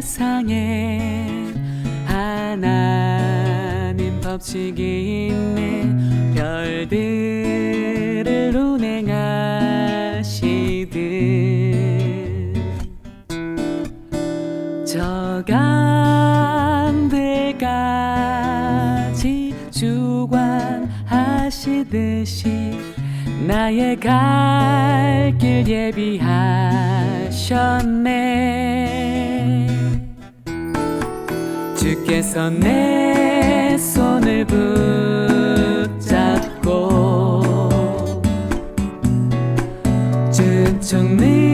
세상에 하나님 법칙이 있네. 별들을 운행하시듯 저강들까지 주관하시듯이 나의 갈 길 예비하셨네 주께서 내 손을 붙잡고 주척 늘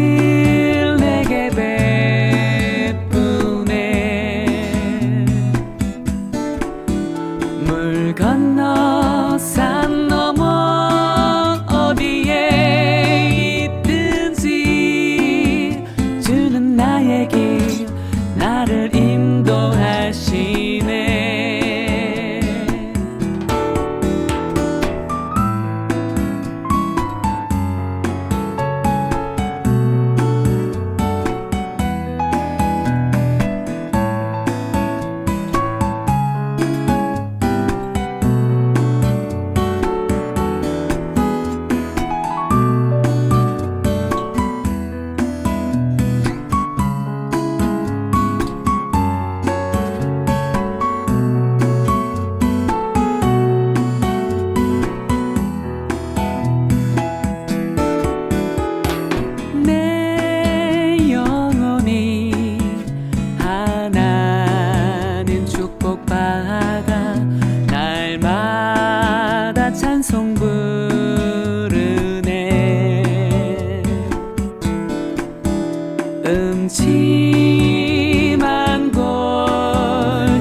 음침한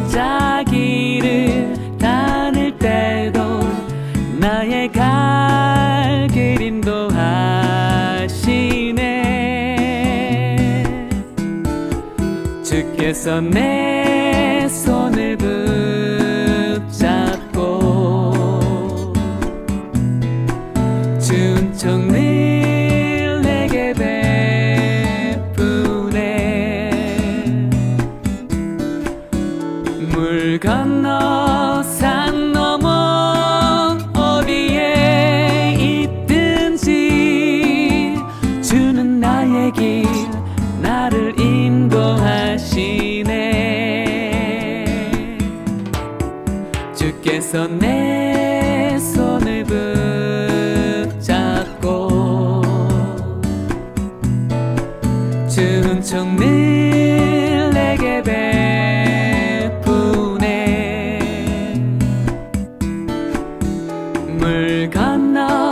골짜기를 다닐 때도 나의 갈 길 인도 하시네. 주께서 내 물 건너 산 넘어 어디에 있든지 주는 나의 길 나를 인도하시네. 주께서 내 물 건너